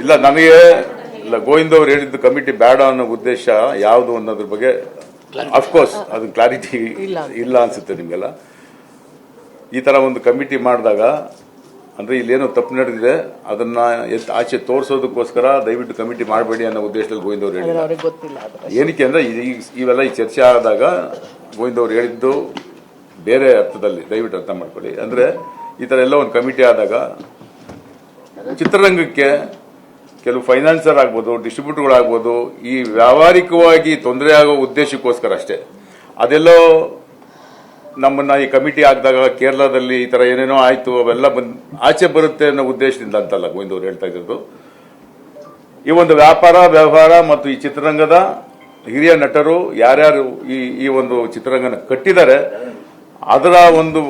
ಇಲ್ಲ ನನಗೆ ಇಲ್ಲ ಗೋವಿಂದ್ ಅವ್ರು ಹೇಳಿದ್ದು ಕಮಿಟಿ ಬೇಡ ಅನ್ನೋ ಉದ್ದೇಶ ಯಾವುದು ಅನ್ನೋದ್ರ ಬಗ್ಗೆ ಅಫ್ಕೋರ್ಸ್ ಅದು ಕ್ಲಾರಿಟಿ ಇಲ್ಲ. ಅನ್ಸುತ್ತೆ ನಿಮ್ಗೆಲ್ಲ. ಈ ತರ ಒಂದು ಕಮಿಟಿ ಮಾಡಿದಾಗ ಅಂದ್ರೆ ಇಲ್ಲೇನೋ ತಪ್ಪು ನಡೆದಿದೆ ಅದನ್ನ ಎತ್ ಆಚೆ ತೋರಿಸೋದಕ್ಕೋಸ್ಕರ ದಯವಿಟ್ಟು ಕಮಿಟಿ ಮಾಡಬೇಡಿ ಅನ್ನೋ ಉದ್ದೇಶದಲ್ಲಿ ಗೋವಿಂದ ಅವ್ರು ಹೇಳಿದ್ರು. ಅವ್ರಿಗೆ ಗೊತ್ತಿಲ್ಲ ಏನಕ್ಕೆ ಅಂದ್ರೆ ಇವೆಲ್ಲ ಈ ಚರ್ಚೆ ಆದಾಗ ಗೋವಿಂದ ಅವ್ರು ಹೇಳಿದ್ದು ಬೇರೆ ಅರ್ಥದಲ್ಲಿ ದಯವಿಟ್ಟು ಅರ್ಥ ಮಾಡ್ಕೊಳ್ಳಿ. ಅಂದ್ರೆ ಈ ತರ ಎಲ್ಲ ಒಂದು ಕಮಿಟಿ ಆದಾಗ ಚಿತ್ರರಂಗಕ್ಕೆ ಕೆಲವು ಫೈನಾನ್ಸರ್ ಆಗ್ಬೋದು ಡಿಸ್ಟ್ರಿಬ್ಯೂಟರ್ಗಳಾಗ್ಬೋದು ಈ ವ್ಯಾವಹಾರಿಕವಾಗಿ ತೊಂದರೆ ಆಗೋ ಉದ್ದೇಶಕ್ಕೋಸ್ಕರ ಅಷ್ಟೇ. ಅದೆಲ್ಲೋ ನಮ್ಮನ್ನ ಈ ಕಮಿಟಿ ಆಗಿದಾಗ ಕೇರಳದಲ್ಲಿ ಈ ಥರ ಏನೇನೋ ಆಯ್ತು, ಅವೆಲ್ಲ ಬಂದು, ಆಚೆ ಬರುತ್ತೆ ಅನ್ನೋ ಉದ್ದೇಶದಿಂದ ಅಂತಲ್ಲ ಗೋವಿಂದ್ ಅವರು ಹೇಳ್ತಾ ಇದ್ದದ್ದು. ಈ ಒಂದು ವ್ಯಾಪಾರ, ವ್ಯವಹಾರ ಮತ್ತು ಈ ಚಿತ್ರರಂಗದ ಹಿರಿಯ ನಟರು ಯಾರ್ಯಾರು ಈ ಈ ಒಂದು ಚಿತ್ರರಂಗನ ಕಟ್ಟಿದ್ದಾರೆ, ಅದರ ಒಂದು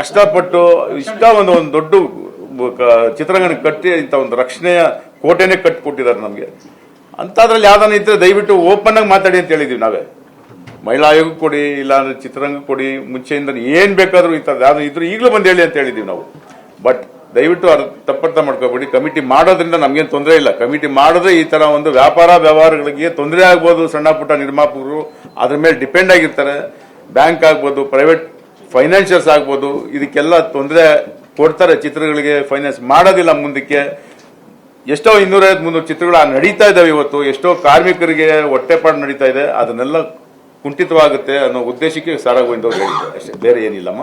ಕಷ್ಟಪಟ್ಟು ಇಷ್ಟ ಒಂದು ಒಂದು ದೊಡ್ಡ ಚಿತ್ರರಂಗನ ಕಟ್ಟಿ ಇಂಥ ಒಂದು ರಕ್ಷಣೆಯ ಕೋಟೆನೇ ಕಟ್ಟಿಕೊಟ್ಟಿದ್ದಾರೆ ನಮಗೆ. ಅಂಥದ್ರಲ್ಲಿ ಯಾವ್ದಾನ ಇದ್ರೆ ದಯವಿಟ್ಟು ಓಪನ್ ಆಗಿ ಮಾತಾಡಿ ಅಂತ ಹೇಳಿದೀವಿ ನಾವೇ. ಮಹಿಳಾ ಆಯೋಗ ಕೊಡಿ ಇಲ್ಲ ಅಂದ್ರೆ ಚಿತ್ರರಂಗ ಕೊಡಿ ಮುಂಚೆಯಿಂದ ಏನ್ ಬೇಕಾದ್ರೂ ಈ ಯಾವ್ದು ಇದ್ರೂ ಈಗಲೂ ಬಂದು ಹೇಳಿ ಅಂತ ಹೇಳಿದೀವಿ ನಾವು. ಬಟ್ ದಯವಿಟ್ಟು ಅದು ತಪ್ಪರ್ಥ ಮಾಡ್ಕೋಬೇಡಿ. ಕಮಿಟಿ ಮಾಡೋದ್ರಿಂದ ನಮ್ಗೇನು ತೊಂದರೆ ಇಲ್ಲ. ಕಮಿಟಿ ಮಾಡಿದ್ರೆ ಈ ತರ ಒಂದು ವ್ಯಾಪಾರ ವ್ಯವಹಾರಗಳಿಗೆ ತೊಂದರೆ ಆಗ್ಬೋದು, ಸಣ್ಣ ಪುಟ್ಟ ನಿರ್ಮಾಪಕರು ಅದ್ರ ಮೇಲೆ ಡಿಪೆಂಡ್ ಆಗಿರ್ತಾರೆ. ಬ್ಯಾಂಕ್ ಆಗ್ಬೋದು ಪ್ರೈವೇಟ್ ಫೈನಾನ್ಷಿಯಲ್ಸ್ ಆಗ್ಬೋದು, ಇದಕ್ಕೆಲ್ಲ ತೊಂದರೆ ಕೊಡ್ತಾರೆ ಚಿತ್ರಗಳಿಗೆ ಫೈನಾನ್ಸ್ ಮಾಡೋದಿಲ್ಲ ಮುಂದಕ್ಕೆ. ಎಷ್ಟೋ ಇನ್ನೂರೈವತ್ತು ಮುನ್ನೂರು ಚಿತ್ರಗಳು ನಡೀತಾ ಇದ್ದಾವೆ ಇವತ್ತು. ಎಷ್ಟೋ ಕಾರ್ಮಿಕರಿಗೆ ಹೊಟ್ಟೆಪಾಡು ನಡೀತಾ ಇದೆ. ಅದನ್ನೆಲ್ಲ ಕುಂಠಿತವಾಗುತ್ತೆ ಅನ್ನೋ ಉದ್ದೇಶಕ್ಕೆ ಸಾರಾಗೋವಿಂದ ಅವ್ರು ಹೇಳಿದ್ದಾರೆ ಅಷ್ಟೇ, ಬೇರೆ ಏನಿಲ್ಲಮ್ಮ.